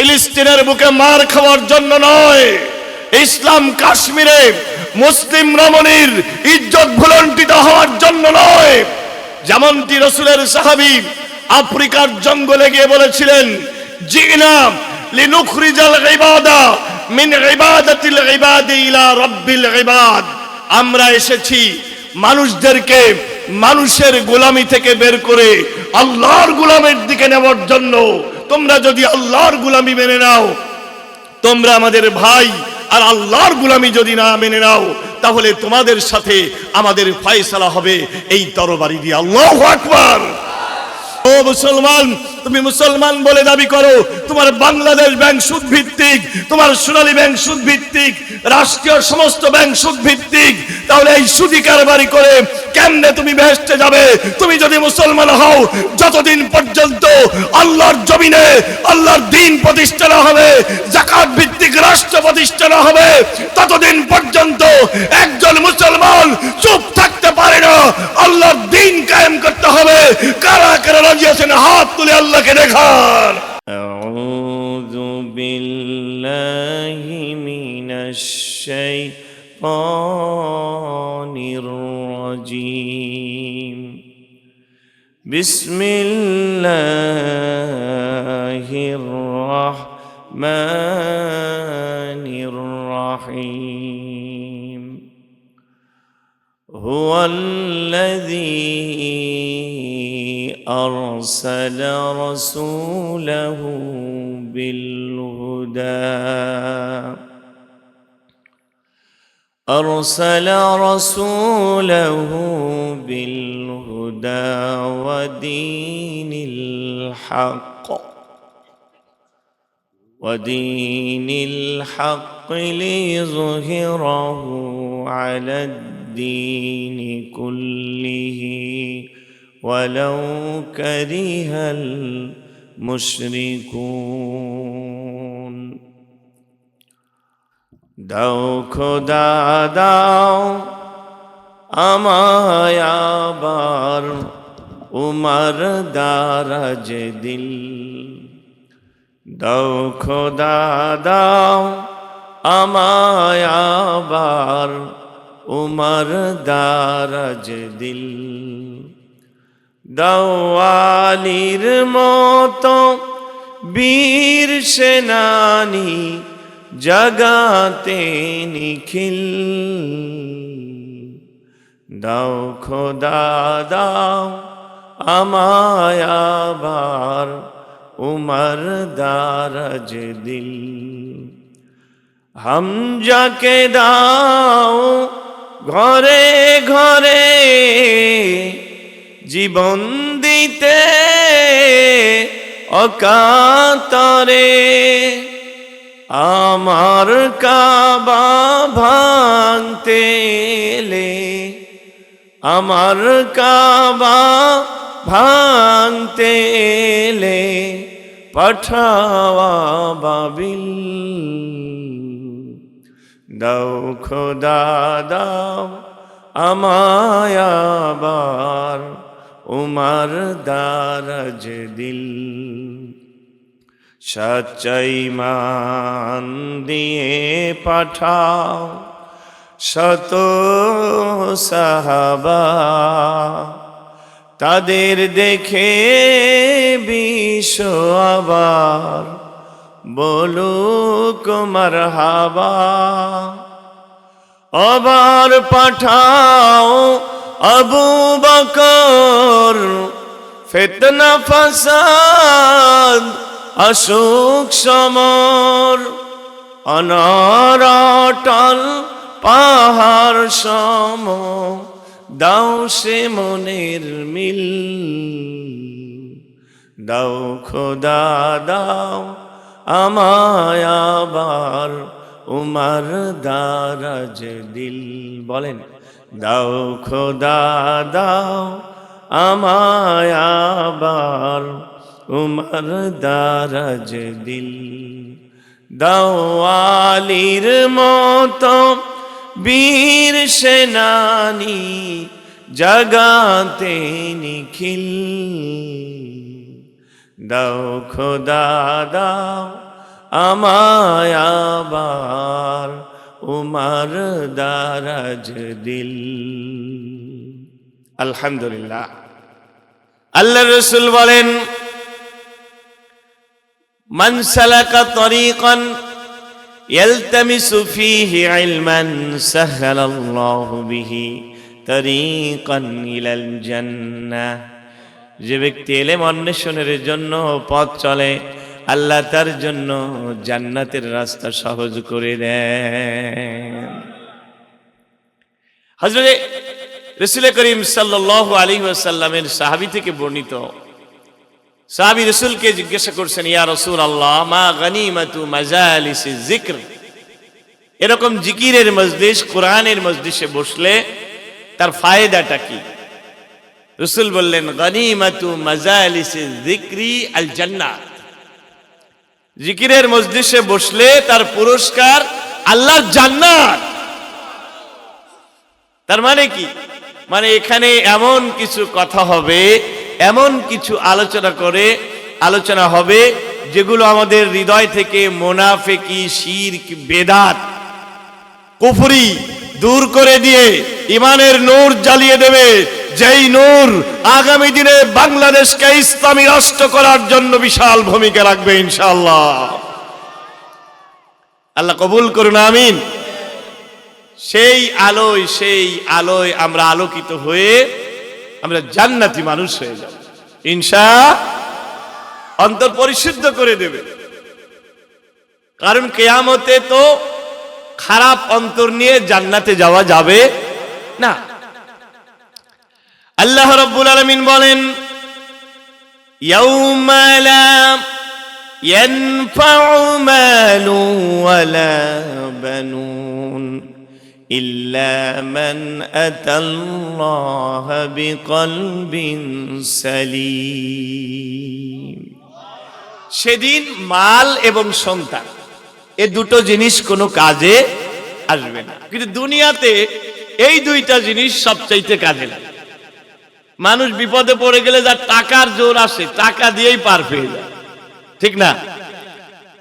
ফিলিস্তিনের বুকে মার খাওয়ার জন্য নয়। ইসলাম কাশ্মীরে মুসলিম রমণীর ইজ্জত ভুলন্টিত হওয়ার জন্য নয়। যেমনটি রসুলের সাহাবি আফ্রিকার জঙ্গলে গিয়ে বলেছিলেন মিন আমরা এসেছি মানুষদেরকে মানুষের গোলামি থেকে বের করে আল্লাহর গোলামের দিকে নেওয়ার জন্য। তোমরা যদি আল্লাহর গোলামি মেনে নাও, তোমরা আমাদের ভাই আর আল্লাহর গুলামি যদি না মেনে নাও, তাহলে তোমাদের সাথে আমাদের ফয়সালা হবে এই তরবারি দিয়ে। আল্লাহ আকবার! ও মুসলমান, তুমি মুসলমান বলে দাবি করো, তোমার বাংলাদেশ ব্যাংক সুদ ভিত্তিক তোমার সোনালী ব্যাংক সুদ ভিত্তিক রাষ্ট্রীয় সমস্ত ব্যাংক সুদ ভিত্তিক তাহলে এই সুদি কারবারি করে কেমনে তুমি বেহেস্টে যাবে তুমি যদি মুসলমান হও যতদিন পর্যন্ত আল্লাহর জমিনে আল্লাহর দিন প্রতিষ্ঠা না হবে জাকাত ভিত্তিক রাষ্ট্র প্রতিষ্ঠা না হবে ততদিন পর্যন্ত একজন মুসলমান চুপ থাকতে পারে না আল্লাহর দিন কায়েম করতে হবে কারা কারা রাজি আছেন হাত তুলে আল্লাহকে দেখান أعوذ بالله من الشيطان بسم الله الرحمن الرحيم. هو الذي أرسل رسوله بالهدى. أرسل رسوله بالهدى. الهدى ودين الحق. ودين الحق ليظهره على الدين كله. ولو كره المشركون. دو خدا داو আমায় আবার উমার দারাজ দিল। দাও খোদা, দাও আমায় আবার উমার দারাজ দিল। দাওয়ালির মতো বীর সেনানি জগাতে নিখিল। দাও খোদা, দাও আমায় উমর দারাজ দিল। হাম যাকে দাও ঘরে ঘরে জীবন দিতে অকাতরে। আমার কাবা ভাঙতে আমার কাবা ভাঙতে এলে পাঠাওয়া বাবিল। দাও খোদা, দাও আমায় আবার উমার দারাজ দিল। সচ্চাই মান দিয়ে পাঠাও শত সাহাবা, তাদের দেখে বিশ্ব আবার বলুক মারহাবা। আবার পাঠাও আবু বকর, ফেতনা ফাসাদ অশোক সমর অনরটল পাহাড় সম, দাও সে মনের মিল। দাও খোদা, দাও আমায় আবার উমার দারাজ দিল। বলেন, দাও খোদা, দাও আমায় উমার দারাজ দিল। দাও আলীর মতো বীর সেনানি জগাতে নিখিল। দাও খোদা, দাও আমায় আবার উমার দারাজ দিল। আলহামদুলিল্লাহ। আল্লাহ রসুল বলেন মানসালাকা তরিকন يلتمس فيه علما سهل الله به طريقا إلى الجنة যে ব্যক্তি এলেম অন্বেষণের জন্য পথ চলে আল্লাহ তার জন্য জান্নাতের রাস্তা সহজ করে দেন হজরত রসুল করিম সাল্লাহ আলী সাল্লামের সাহাবি থেকে বর্ণিত সাহাবি রসুলকে জিজ্ঞাসা করছেন, ইয়া রসুল আল্লাহ মা গনিমাতু মাজালিস জিক্র এরকম জিকিরের মজলিস, কোরআনের মজলিসে বসলে তার ফায়দাটা কি? রসুল বললেন, গনিমাতু মাজালিস জিক্রি আল জান্নাত। জিকিরের মজলিসে বসলে তার পুরস্কার আল্লাহর জান্নাত। তার মানে কি? মানে এখানে এমন কিছু কথা হবে এমন কিছু আলোচনা করে, আলোচনা হবে যেগুলো আমাদের হৃদয় থেকে মোনাফেকি, শিরক, বেদাত, কুফরি দূর করে দিয়ে ইমানের নূর জ্বালিয়ে দেবে। যেই নূর আগামী দিনে বাংলাদেশকে ইসলামী রাষ্ট্র করার জন্য বিশাল ভূমিকা রাখবে ইনশাল্লাহ আল্লাহ কবুল করুন, আমিন। সেই আলোয় সেই আলোয় আমরা আলোকিত হয়ে আমরা জান্নাতি মানুষ হয়ে যাব ইনশা অন্তর পরিশুদ্ধ করে দেবে কারণ কেয়ামতে তো খারাপ অন্তর নিয়ে জান্নাতে যাওয়া যাবে না আল্লাহ রব্বুল আলমিন বলেন يوم لا ينفع مال ولا بنون إلا من أتى الله بقلب سليم সেদিন মাল এবং সন্তান এ দুটো জিনিস কোনো কাজে আসবে না কিন্তু দুনিয়াতে এই দুইটা জিনিস সবচাইতে কাজে লাগে মানুষ বিপদে পড়ে গেলে যার টাকার জোর আসে টাকা দিয়েই পার পেয়ে যায় ঠিক না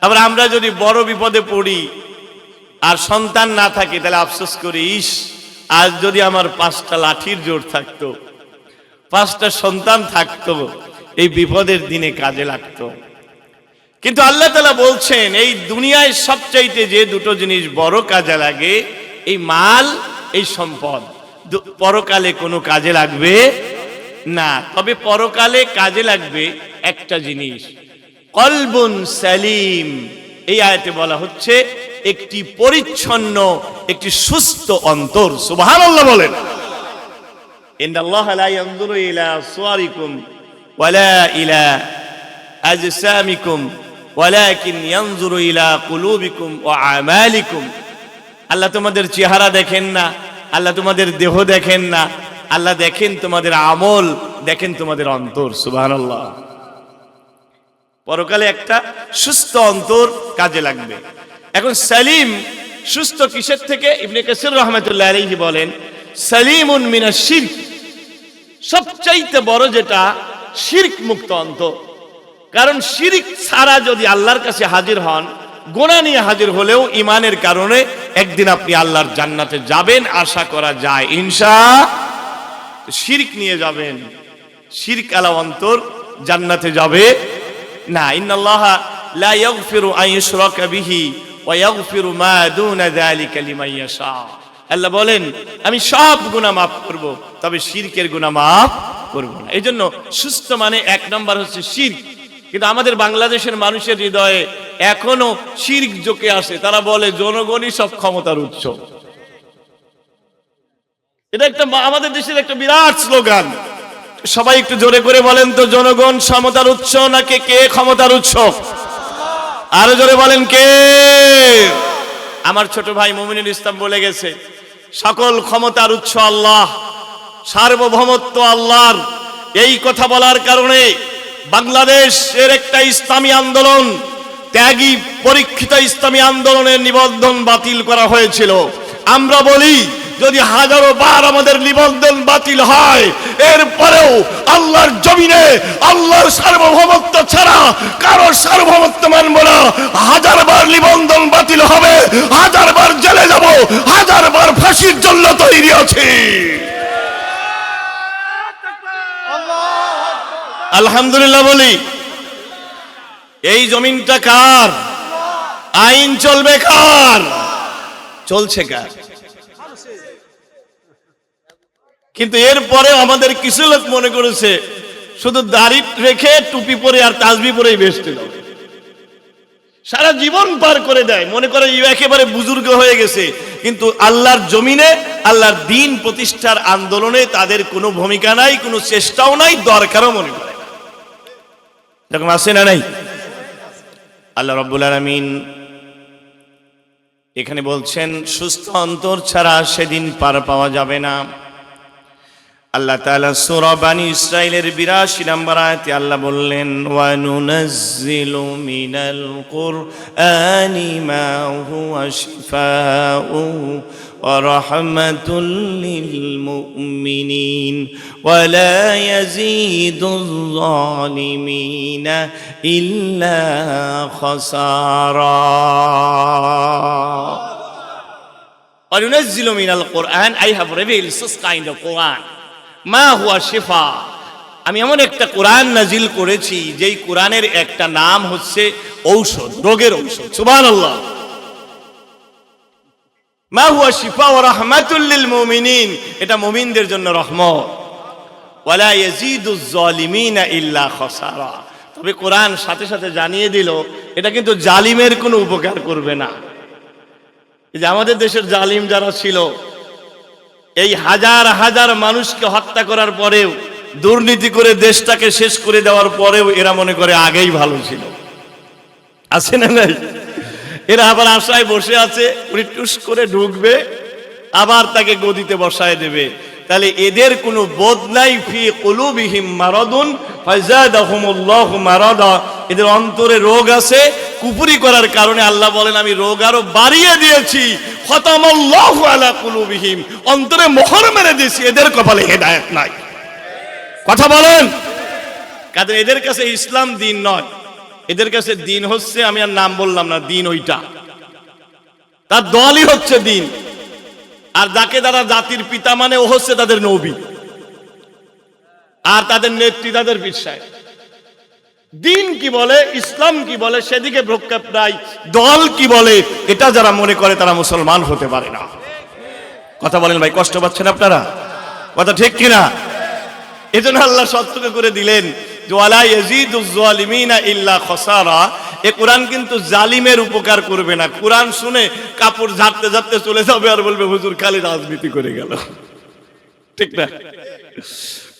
আবার আমরা যদি বড় বিপদে পড়ি আর সন্তান না থাকে, তাহলে আফসোস করি, ইস, আজ যদি আমার পাঁচটা লাঠির জোর থাকতো, পাঁচটা সন্তান থাকতো, এই বিপদের দিনে কাজে লাগতো। কিন্তু আল্লাহ তালা বলছেন, এই দুনিয়ায় সবচাইতে যে দুটো জিনিস বড় কাজে লাগে, এই মাল, এই সম্পদ। পরকালে কোনো কাজে লাগবে না, তবে পরকালে কাজে লাগবে একটা জিনিস, কলবুন সালিম। এই আয়াতে বলা হচ্ছে, একটি পরিচ্ছন্ন, একটি সুস্থ অন্তর। সুবাহ বলেন। লা ইলা আল্লাহ তোমাদের চেহারা দেখেন না, আল্লাহ তোমাদের দেহ দেখেন না, আল্লাহ দেখেন তোমাদের আমল, দেখেন তোমাদের অন্তর। সুবাহ পরকালে একটা সুস্থ অন্তর কাজে লাগবে। এখন সালিম সুস্থ কিসের থেকে? ইবনে কাসির রহমতুল্লাহ আলাইহি বলেন, সালিমুন মিনা শিরক। সবচাইতে বড় যেটা, শিরক মুক্ত অন্তর। কারণ শিরিক ছাড়া যদি আল্লাহর কাছে হাজির হন গোনা নিয়ে হাজির হলেও ইমানের কারণে একদিন আপনি আল্লাহর জান্নাতে যাবেন, আশা করা যায়। ইনশা শিরক নিয়ে যাবেন। শিরক আলা অন্তর জান্নাতে যাবে। না আল্লাহ বলেন, আমি সব গুনাহ মাফ করব, তবে শিরকের গুনাহ মাফ করব না। জন্য সুস্থ মানে এক নম্বর হচ্ছে শিরক কিন্তু আমাদের বাংলাদেশের মানুষের হৃদয়ে এখনও শিরক জোকে আসে। তারা বলে, জনগণই সব ক্ষমতার উৎস। এটা একটা আমাদের দেশের একটা বিরাট স্লোগান। সবাই একটু জোরে করে বলেন তো, জনগণ সমতার উৎস নাকি কে ক্ষমতার উৎস? আরও জোরে বলেন কে? আমার ছোট ভাই মুমিনুল ইসলাম বলে গেছে, সকল ক্ষমতার উৎস আল্লাহ, সার্বভৌমত্ব আল্লাহর। এই কথা বলার কারণে বাংলাদেশের একটা ইসলামী আন্দোলন, ত্যাগী পরীক্ষিত ইসলামী আন্দোলনের নিবন্ধন বাতিল করা হয়েছিল। আমরা বলি যদি হাজারো বার আমাদের নিবন্ধন বাতিল হয়, এরপরেও আল্লাহর জমিনে আল্লাহর সার্বভৌমত্ব ছাড়া কারও সার্বভৌমত্ব মানব না। হাজার বার নিবন্ধন বাতিল হবে, হাজার বার জেলে যাব, হাজার বার ফাঁসির জন্য তৈরি আছি। আলহামদুলিল্লাহ বলি, এই জমিনটা কার? আইন চলবে কার? চলছে কার? কিন্তু এরপরে আমাদের কিছু লোক মনে করেছে, শুধু দাড়ি রেখে টুপি পরে আর তাজবি পরেই বেসতে সারা জীবন পার করে দেয়। মনে করে ই একেবারে বুজুর্গ হয়ে গেছে। কিন্তু আল্লাহর জমিনে, আল্লাহর দিন প্রতিষ্ঠার আন্দোলনে তাদের কোনো ভূমিকা নাই, কোনো চেষ্টাও নাই, দরকারও মনে করে। এরকম আছে না নাই? আল্লাহ রব্বুল আলমিন এখানে বলছেন, সুস্থ অন্তর ছাড়া সেদিন পার পাওয়া যাবে না। আল্লাহ তাআলা সূরা বানি ইসরাইলের 82 নম্বর আয়াতে আল্লাহ বললেন ওয়া নুনাজ্জিলু মিনাল কুরআনি মা হুয়া শিফাউ ওয়া রাহমাতুল লিল মুমিনিন ওয়া লা ইয়াজিদুল যালিমিনা ইল্লা খাসারা وَنُنَزِّلُ مِنَ الْقُرْآنِ I have revealed such kind of Quran মা হুয়া শিফা। আমি এমন একটা কোরআন নাজিল করেছি, যেই কোরআনের একটা নাম হচ্ছে ঔষধ, রোগের ঔষধ। সুবহানাল্লাহ। মা হুয়া শিফা ও রাহমাতুল লিল মুমিনিন। এটা মুমিনদের জন্য রহমত। ওয়ালা ইয়াজিদু যালিমিনা ইল্লা খাসারা। তবে কোরআন সাথে সাথে জানিয়ে দিল, এটা কিন্তু জালিমের কোনো উপকার করবে না। যে আমাদের দেশের জালিম যারা ছিল এই হাজার হাজার মানুষকে হত্যা করার পরেও, দুর্নীতি করে দেশটাকে শেষ করে দেওয়ার পরেও এরা মনে করে আগেই ভালো ছিল। আছে না নাই? এরা আবার আশায় বসে আছে, উনি টুস করে ঢুকবে, আবার তাকে গদিতে বসায় দেবে। তাহলে এদের কোনো বোধ নাই, ফি কুলুবিহিম মারাদুন, ফাজাদাহুমুল্লাহু মারাদা। এদের অন্তরে রোগ আছে, কুপুরি করার কারণে আল্লাহ বলেন, আমি রোগ আরও বাড়িয়ে দিয়েছি। খতামাল্লাহু আলা কুলুবিহিম। অন্তরে মোহর মেরে দিয়েছি, এদের কপালে হেদায়েত নাই। কথা বলেন। কাদের এদের কাছে ইসলাম দিন নয়, এদের কাছে দিন হচ্ছে, আমি আর নাম বললাম না, দিন ওইটা। তার দলই হচ্ছে দিন। আর যাকে তারা জাতির পিতা মানে ও হচ্ছে তাদের নবী। আর তাদের নেত্রী তাদের বিশ্বাস দিন কি বলে, ইসলাম কি বলে, সেদিকে প্রক্ষেপ নাই, দল কি বলে, এটা যারা মনে করে তারা মুসলমান হতে পারে না। কথা বলেন ভাই, কষ্ট পাচ্ছেন আপনারা? কথা ঠিক কিনা? এজন্য আল্লাহ সতর্ক করে দিলেন ইল্লা খাসারা এ কোরআন কিন্তু জালিমের উপকার করবে না। কোরআন শুনে কাপড় ঝাড়তে ঝাড়তে চলে যাবে আর বলবে, হুজুর খালি রাজনীতি করে গেল। ঠিক না?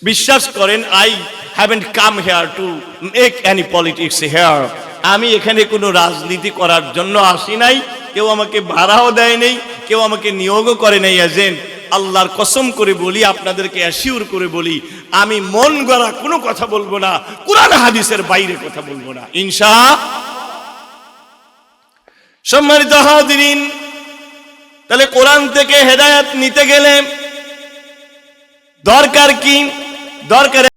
বিশ্বাস করেন, I haven't come here to make any politics here আমি এখানে কোনো রাজনীতি করার জন্য আসি নাই। কেউ আমাকে ভাড়াও দেয় নেই, কেউ আমাকে নিয়োগও করে নাই। এজেন্ট আল্লাহর কসম করে বলি, আপনাদেরকে অ্যাসিওর করে বলি, আমি মন গড়া কোনো কথা বলব না, কোরআন হাদিসের বাইরে কথা বলব না। ইনশা সম্মানিত হাদিন তাহলে কোরআন থেকে হেদায়াত নিতে গেলে দরকার কি? দরকার